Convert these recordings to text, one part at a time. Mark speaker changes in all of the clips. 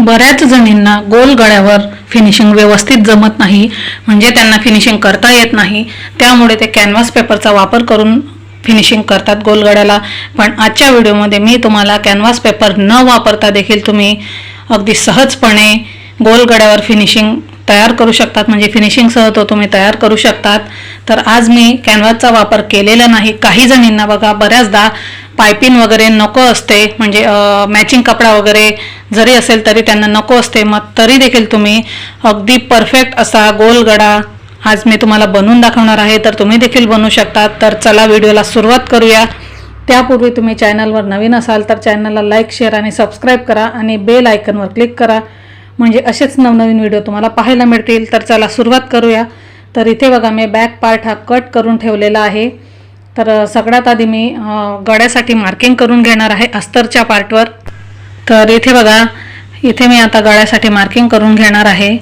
Speaker 1: बऱ्याच जणींना गोल गळ्यावर फिनिशिंग व्यवस्थित जमत नाही. म्हणजे त्यांना फिनिशिंग करता येत नाही. त्यामुळे ते कॅनव्हास पेपरचा वापर करून फिनिशिंग करतात गोल गळ्याला. पण आजच्या व्हिडिओमध्ये मी तुम्हाला कॅनव्हास पेपर न वापरता देखील तुम्ही अगदी सहजपणे गोल गळ्यावर फिनिशिंग तयार करू शकतात म्हणजे फिनिशिंगसह तो तुम्ही तयार करू शकतात. तर आज मी कॅनव्हासचा वापर केलेला नाही. काही जणींना बघा बऱ्याचदा पायपिंग वगैरे नको असते म्हणजे मॅचिंग कपडा वगैरे जरी असेल तरी त्यांना नको असते. मग तरी देखील तुम्ही अगदी परफेक्ट असा गोल गडा आज मी तुम्हाला बनवून दाखवणार आहे. तर तुम्ही देखील बनवू शकतात. तर चला व्हिडिओला सुरुवात करूया. त्यापूर्वी तुम्ही चॅनलवर नवीन असाल तर चॅनलला लाईक शेअर आणि सबस्क्राईब करा आणि बेल आयकनवर क्लिक करा. म्हणजे असेच नवनवीन व्हिडिओ तुम्हाला पाहायला मिळतील. तर चला सुरुवात करूया. तर इथे बघा मी बॅक पार्ट हा कट करून ठेवलेला आहे. तर सगळ्यात आधी मी गळ्यासाठी मार्किंग करून घेणार आहे अस्तरच्या पार्टवर. तर इथे बघा इथे मी आता गळ्यासाठी मार्किंग करून घेणार आहे.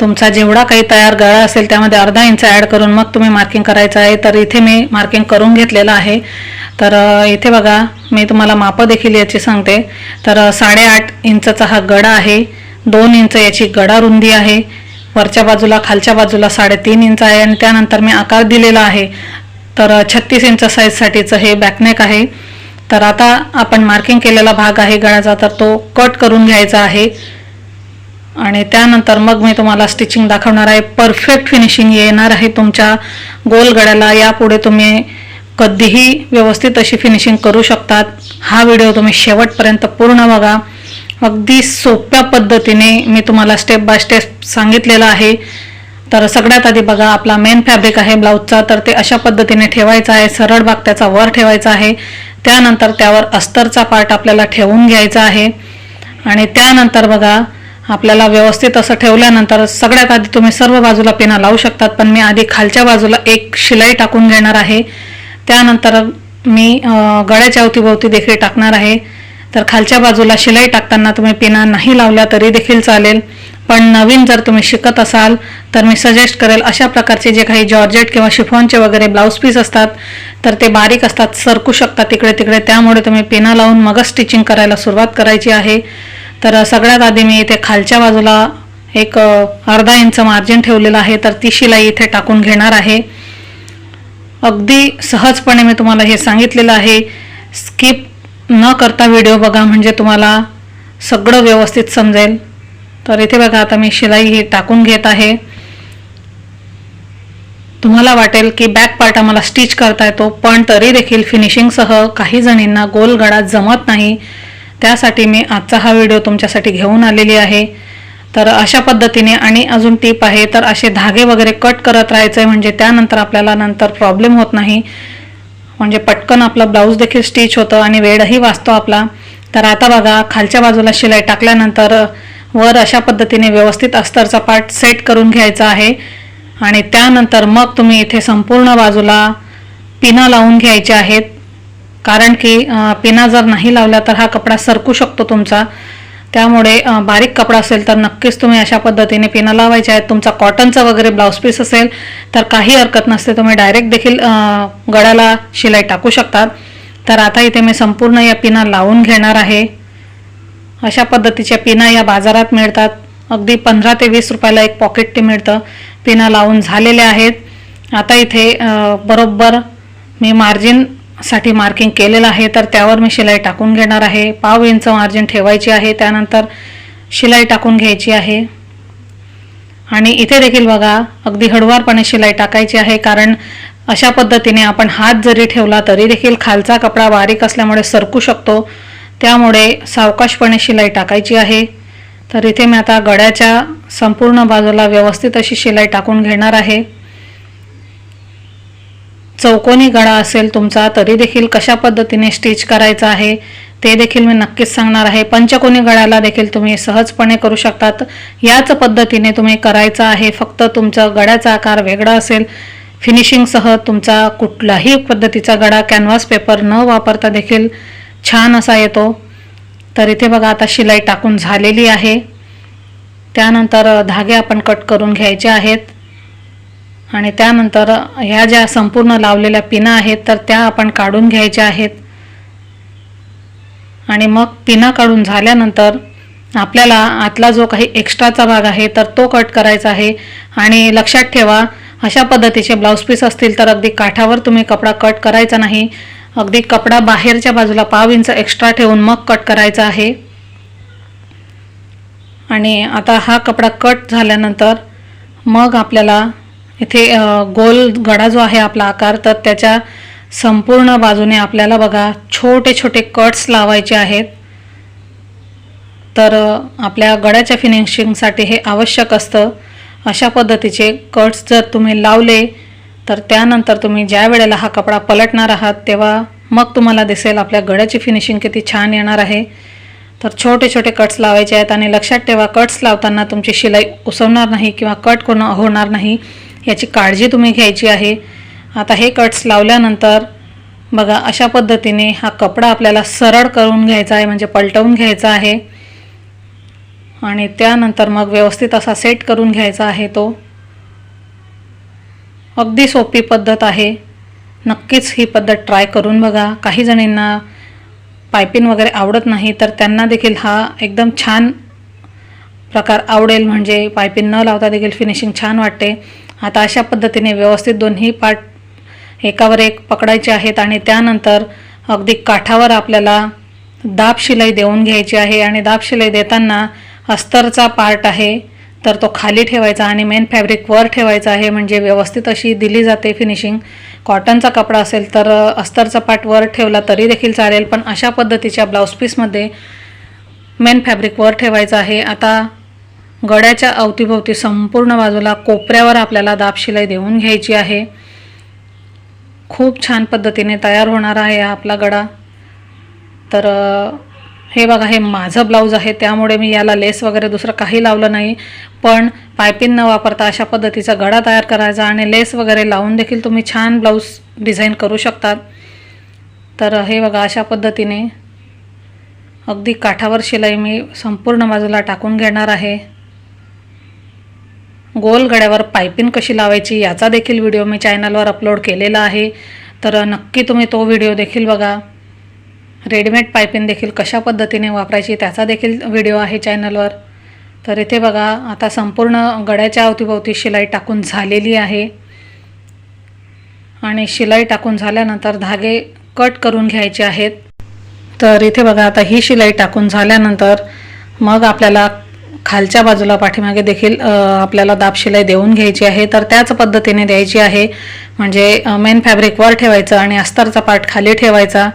Speaker 1: तुमचा जेवढा काही तयार गळा असेल त्यामध्ये अर्धा इंच ॲड करून मग तुम्ही मार्किंग करायचं आहे. तर इथे मी मार्किंग करून घेतलेलं आहे. तर इथे बघा मी तुम्हाला मापं देखील याची सांगते. तर साडेआठ इंचचा हा गडा आहे. दोन इंच याची गडा रुंदी आहे. वरच्या बाजूला खालच्या बाजूला साडेतीन इंच आहे आणि त्यानंतर मी आकार दिलेला आहे. तर छत्तीस इंच साईजसाठीचं हे बॅकनेक आहे. तर आता आपण मार्किंग केलेला भाग आहे गळ्याचा तर तो कट करून घ्यायचा आहे. आणि त्यानंतर मग मी तुम्हाला स्टिचिंग दाखवणार आहे. परफेक्ट फिनिशिंग येणार आहे तुमच्या गोल गळ्याला. यापुढे तुम्ही कधीही व्यवस्थित अशी फिनिशिंग करू शकतात. हा व्हिडिओ तुम्ही शेवटपर्यंत पूर्ण बघा. अगदी सोप्या पद्धतीने मी तुम्हाला स्टेप बाय स्टेप सांगितलेलं आहे. तर सगळ्यात आधी बघा आपला मेन फॅब्रिक आहे ब्लाऊजचा तर ते अशा पद्धतीने ठेवायचा आहे. सरळ भाग त्याचा वर ठेवायचा आहे. त्यानंतर त्यावर अस्तरचा पार्ट आपल्याला ठेवून घ्यायचा आहे. आणि त्यानंतर बघा आपल्याला व्यवस्थित असं ठेवल्यानंतर सगळ्यात आधी तुम्ही सर्व बाजूला पिना लावू शकतात. पण मी आधी खालच्या बाजूला एक शिलाई टाकून घेणार आहे. त्यानंतर मी गळ्याच्या अवतीभोवती देखील टाकणार आहे. तर खालच्या बाजूला शिलाई टाकताना तुम्ही पिना नाही लावल्या तरी देखील चालेल. पण नवीन जर तुम्ही शिकत असाल तर मी सजेस्ट करेल अशा प्रकारचे जे काही जॉर्जेट किंवा शिफॉनचे वगैरे ब्लाऊज पीस असतात तर ते बारीक असतात सरकू शकतात तिकडे तिकडे. त्यामुळे तुम्ही पिना लावून मगच स्टिचिंग करायला सुरुवात करायची आहे. तर सगळ्यात आधी मी इथे खालच्या बाजूला एक अर्धा इंच मार्जिन ठेवलेलं आहे तर ती शिलाई इथे टाकून घेणार आहे. अगदी सहजपणे मी तुम्हाला हे सांगितलेलं आहे. स्किप न करता व्हिडिओ बघा म्हणजे तुम्हाला सगळं व्यवस्थित समजेल. तर इथे बघा आता मी शिलाई ही टाकून घेत आहे. तुम्हाला वाटेल की बॅक पार्ट आम्हाला स्टिच करता येतो पण तरी देखील फिनिशिंगसह काही जणींना गोल गळा जमत नाही. त्यासाठी मी आजचा हा व्हिडिओ तुमच्यासाठी घेऊन आलेली आहे. तर अशा पद्धतीने आणि अजून टीप आहे तर असे धागे वगैरे कट करत राहायचं म्हणजे त्यानंतर आपल्याला नंतर प्रॉब्लेम होत नाही. म्हणजे पटकन आपला ब्लाऊज देखील स्टिच होतं आणि वेळही वाचतो आपला. तर आता बघा खालच्या बाजूला शिलाई टाकल्यानंतर वर अशा पद्धतीने व्यवस्थित अस्तरचा पार्ट सेट करून घ्यायचा आहे. आणि त्यानंतर मग तुम्ही इथे संपूर्ण बाजूला पिना लावून घ्यायच्या आहेत. कारण की पिना जर नाही लावल्या तर हा कपडा सरकू शकतो तुमचा. त्यामुळे बारीक कपडा असेल तर नक्कीच तुम्ही अशा पद्धतीने पिनं लावायच्या आहेत. तुमचा कॉटनचा वगैरे ब्लाऊज पीस असेल तर काही हरकत नसते. तुम्ही डायरेक्ट देखील गळ्याला शिलाई टाकू शकतात तर आता इथे मी संपूर्ण या पिना लावून घेणार आहे. अशा पद्धतीच्या पिना या बाजारात मिळतात. अगदी पंधरा ते वीस रुपयाला एक पॉकेट ते मिळतं. पिना लावून झालेल्या आहेत. आता इथे बरोबर मी मार्जिन साठी मार्किंग केलेलं आहे तर त्यावर मी शिलाई टाकून घेणार आहे. पाव इंच मार्जिन ठेवायची आहे त्यानंतर शिलाई टाकून घ्यायची आहे. आणि इथे देखील बघा अगदी हळुवारपणे शिलाई टाकायची आहे कारण अशा पद्धतीने आपण हात जरी ठेवला तरी देखील खालचा कपडा बारीक असल्यामुळे सरकू शकतो. त्यामुळे सावकाशपणे शिलाई टाकायची आहे. तर इथे मी आता गळ्याच्या संपूर्ण बाजूला व्यवस्थित अशी शिलाई टाकून घेणार आहे. चौकोनी गळा असेल तुमचा तरी देखील कशा पद्धतीने स्टिच करायचा आहे ते देखील मी नक्कीच सांगणार आहे. पंचकोनी गळ्याला देखील तुम्ही सहजपणे करू शकतात. याच पद्धतीने तुम्ही करायचं आहे फक्त तुमचा गळ्याचा आकार वेगळा असेल. फिनिशिंगसह तुमचा कुठलाही पद्धतीचा गळा कॅनव्हास पेपर न वापरता देखील छान असा येतो. तर इथे बघा आता शिलाई टाकून झालेली आहे. त्यानंतर धागे आपण कट करून घ्यायचे आहेत. आणि त्यानंतर ह्या ज्या संपूर्ण लावलेल्या पिना आहेत तर त्या आपण काढून घ्यायच्या आहेत. आणि मग पिना काढून झाल्यानंतर आपल्याला आतला जो काही एक्स्ट्राचा भाग आहे तर तो कट करायचा आहे. आणि लक्षात ठेवा अशा पद्धतीचे ब्लाऊज पीस असतील तर अगदी काठावर तुम्ही कपडा कट करायचा नाही. अगदी कपडा बाहेरच्या बाजूला पाव इंच एक्स्ट्रा ठेवून मग कट करायचा आहे. आणि आता हा कपडा कट झाल्यानंतर मग आपल्याला इथे गोल गडा जो आहे आपला आकार तर त्याच्या संपूर्ण बाजूने आपल्याला बघा छोटे छोटे कट्स लावायचे आहेत. तर आपल्या गड्याच्या फिनिशिंगसाठी हे आवश्यक असतं. अशा पद्धतीचे कट्स जर तुम्ही लावले तर त्यानंतर तुम्ही ज्या वेळेला हा कपडा पलटणार आहात तेव्हा मग तुम्हाला दिसेल आपल्या गळ्याची फिनिशिंग किती छान येणार आहे. तर छोटे छोटे कट्स लावायचे आहेत आणि लक्षात ठेवा कट्स लावताना तुमची शिलाई उसवणार नाही किंवा कट कोण होणार नाही. याची काळजी तुम्ही घ्यायची आहे. आता हे कट्स लावल्यानंतर बघा अशा पद्धतीने हा कपडा आपल्याला सरळ करून घ्यायचा आहे म्हणजे पलटवून घ्यायचा आहे. आणि त्यानंतर मग व्यवस्थित असा सेट करून घ्यायचा आहे तो. अगदी सोपी पद्धत आहे. नक्कीच ही पद्धत ट्राय करून बघा. काही जणींना पायपिन वगैरे आवडत नाही तर त्यांना देखील हा एकदम छान प्रकार आवडेल. म्हणजे पायपिन न लावता देखील फिनिशिंग छान वाटते. आता अशा पद्धतीने व्यवस्थित दोन्ही पार्ट एकावर एक पकडायचे आहेत आणि त्यानंतर अगदी काठावर आपल्याला दाब शिलाई देऊन घ्यायची आहे आणि दाब शिलाई देताना अस्तरचा पार्ट आहे तर तो खाली ठेवायचा आणि मेन फॅब्रिक वर ठेवायचा आहे म्हणजे व्यवस्थित अशी दिली जाते फिनिशिंग कॉटनचा कपडा असेल तर अस्तरचा पार्ट वर ठेवला तरी देखील चालेल पण अशा पद्धतीच्या ब्लाऊज पीसमध्ये मेन फॅब्रिक वर ठेवायचं आहे. आता गड्याच्या अवतीभोवती संपूर्ण बाजूला कोपऱ्यावर आपल्याला दाब शिलाई देऊन घ्यायची आहे. खूप छान पद्धतीने तयार होणार आहे हा आपला गडा. तर हे बघा हे माझं ब्लाऊज आहे त्यामुळे मी याला लेस वगैरे दुसरं काही लावलं नाही. पण पायपिंग न वापरता अशा पद्धतीचा गडा तयार करायचा आणि लेस वगैरे लावून देखील तुम्ही छान ब्लाऊज डिझाईन करू शकतात. तर हे बघा अशा पद्धतीने अगदी काठावर शिलाई मी संपूर्ण बाजूला टाकून घेणार आहे. गोल गड्यावर पायपिंग कशी लावायची याचा देखील व्हिडिओ मी चॅनलवर अपलोड केलेला आहे. तर नक्की तुम्ही तो व्हिडिओ देखील बघा. रेडीमेड पायपिंग देखील कशा पद्धतीने वापरायची त्याचा देखील व्हिडिओ आहे चॅनलवर तर इथे बघा आता संपूर्ण गड्याच्या अवतीभोवती शिलाई टाकून झालेली आहे. आणि शिलाई टाकून झाल्यानंतर धागे कट करून घ्यायचे आहेत. तर इथे बघा आता ही शिलाई टाकून झाल्यानंतर मग आपल्याला खालच्या बाजूला पाठीमागे देखील आपल्याला दाब शिलाई देऊन घ्यायची आहे. तर त्याच पद्धतीने द्यायची आहे. म्हणजे मेन फॅब्रिक वर ठेवायचं आणि अस्तरचा पार्ट खाली ठेवायचा.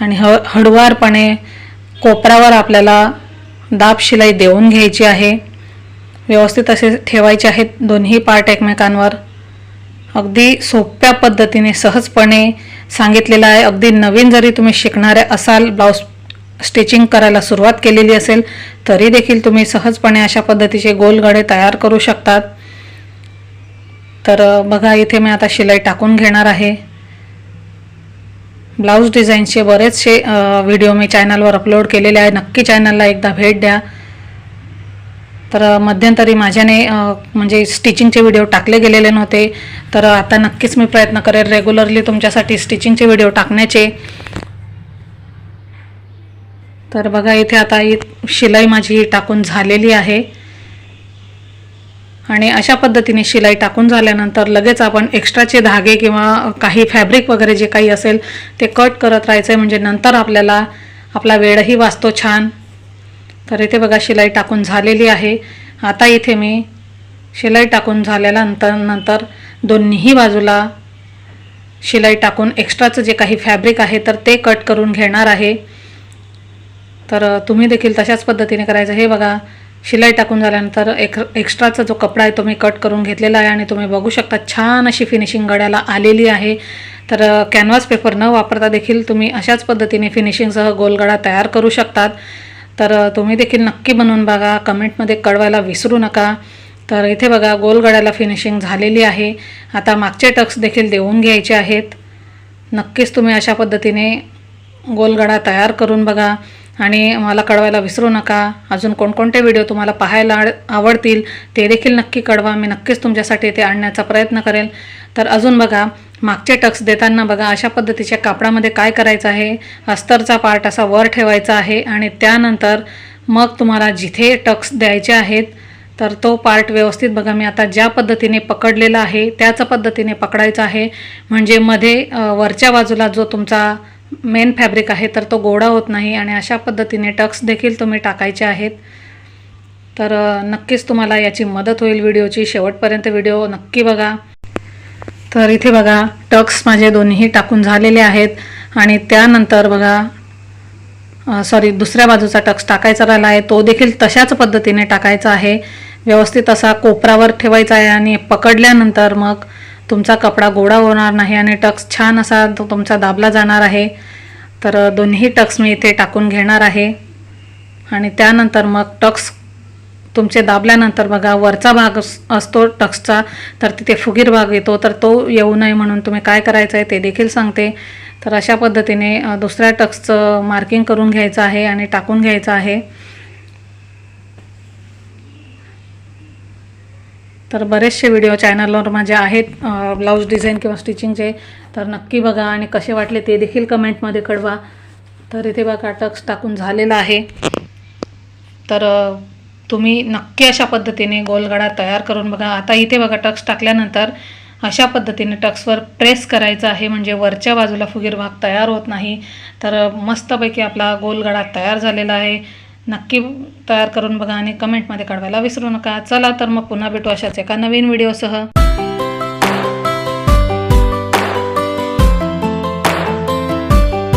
Speaker 1: आणि ह हळुवारपणे कोपऱ्यावर आपल्याला दाब शिलाई देऊन घ्यायची आहे. व्यवस्थित असे ठेवायचे आहेत दोन्ही पार्ट एकमेकांवर. अगदी सोप्या पद्धतीने सहजपणे सांगितलेलं आहे. अगदी नवीन जरी तुम्ही शिकणारे असाल ब्लाऊज स्टिचिंग करायला सुरुवात केलेली असेल तरी देखील तुम्ही सहजपणे अशा पद्धतीचे गोलगडे तयार करू शकतात. तर बघा इथे मी आता शिलाई टाकून घेणार आहे. ब्लाऊज डिझाईन्सचे बरेचसे व्हिडिओ मी चॅनलवर अपलोड केलेले आहे. नक्की चॅनलला एकदा भेट द्या. तर मध्यंतरी माझ्याने म्हणजे स्टिचिंगचे व्हिडिओ टाकले गेलेले नव्हते. तर आता नक्कीच मी प्रयत्न करेल रेग्युलरली तुमच्यासाठी स्टिचिंगचे व्हिडिओ टाकण्याचे. तर बघा इथे आता ही शिलाई माझी टाकून झालेली आहे. आणि अशा पद्धतीने शिलाई टाकून झाल्यानंतर लगेच आपण एक्स्ट्राचे धागे किंवा काही फॅब्रिक वगैरे जे काही असेल ते कट करत राहायचं आहे म्हणजे नंतर आपल्याला आपला वेळही वाचतो छान. तर इथे बघा शिलाई टाकून झालेली आहे. आता इथे मी शिलाई टाकून झाल्यानंतर नंतर दोन्हीही बाजूला शिलाई टाकून एक्स्ट्राचं जे काही फॅब्रिक आहे तर ते कट करून घेणार आहे. तर तुम्ही देखील तशाच पद्धतीने करायचं. हे बघा शिलाई टाकून झाल्यानंतर एक एक्स्ट्राचा जो कपडा आहे तो मी कट करून घेतलेला आहे आणि तुम्ही बघू शकता छान अशी फिनिशिंग गड्याला आलेली आहे. तर कॅनव्हास पेपर न वापरता देखील तुम्ही अशाच पद्धतीने फिनिशिंगसह गोलगडा तयार करू शकतात. तर तुम्ही देखील नक्की बनवून बघा. कमेंटमध्ये कळवायला विसरू नका. तर इथे बघा गोलगड्याला फिनिशिंग झालेली आहे. आता मागचे टक्स देखील देऊन घ्यायचे आहेत. नक्कीच तुम्ही अशा पद्धतीने गोलगडा तयार करून बघा. आणि मला कळवायला विसरू नका. अजून कोणकोणते व्हिडिओ तुम्हाला पाहायला आड- आवडतील ते देखील नक्की कळवा. मी नक्कीच तुमच्यासाठी ते आणण्याचा प्रयत्न करेल. तर अजून बघा मागचे टक्स देताना बघा अशा पद्धतीच्या कापडामध्ये काय करायचं आहे? अस्तरचा पार्ट असा वर ठेवायचा आहे आणि त्यानंतर मग तुम्हाला जिथे टक्स द्यायचे आहेत तर तो पार्ट व्यवस्थित बघा. मी आता ज्या पद्धतीने पकडलेला आहे त्याच पद्धतीने पकडायचा आहे. म्हणजे मध्ये वरच्या बाजूला जो तुमचा मेन फॅब्रिक आहे तर तो गोडा होत नाही आणि अशा पद्धतीने टक्स देखील तुम्ही टाकायचे आहेत. तर नक्कीच तुम्हाला याची मदत होईल व्हिडिओची. शेवटपर्यंत व्हिडिओ नक्की बघा. तर इथे बघा टक्स माझे दोन्ही टाकून झालेले आहेत. आणि त्यानंतर बघा सॉरी दुसऱ्या बाजूचा टक्स टाकायचा राहिला आहे. तो देखील तशाच पद्धतीने टाकायचा आहे. व्यवस्थित असा कोपरावर ठेवायचा आहे आणि पकडल्यानंतर मग तुमचा कपडा गोडा होणार नाही आणि टक्स छान असा तो तुमचा दाबला जाणार आहे. तर दोन्ही टक्स मी इथे टाकून घेणार आहे. आणि त्यानंतर मग टक्स तुमचे दाबल्यानंतर बघा वरचा भाग अस- असतो टक्सचा तर तिथे फुगीर भाग येतो तर तो येऊ नये म्हणून तुम्ही काय करायचं आहे ते देखील सांगते. तर अशा पद्धतीने दुसऱ्या टक्सचं मार्किंग करून घ्यायचं आहे आणि टाकून घ्यायचं आहे. तर बरेचसे व्हिडिओ चॅनलवर माझे आहेत ब्लाऊज डिझाईन किंवा स्टिचिंगचे तर नक्की बघा आणि कसे वाटले ते देखील कमेंटमध्ये कळवा. तर इथे बघा टक्स टाकून झालेला आहे. तर तुम्ही नक्की अशा पद्धतीने गोलगडा तयार करून बघा. आता इथे बघा टक्स टाकल्यानंतर अशा पद्धतीने टक्सवर प्रेस करायचं आहे. म्हणजे वरच्या बाजूला फुगीर भाग तयार होत नाही. तर मस्तपैकी आपला गोलगडा तयार झालेला आहे. नक्की तयार करून बघा आणि कमेंटमध्ये कळवायला विसरू नका. चला तर मग पुन्हा भेटू अशाच एका नवीन व्हिडिओसह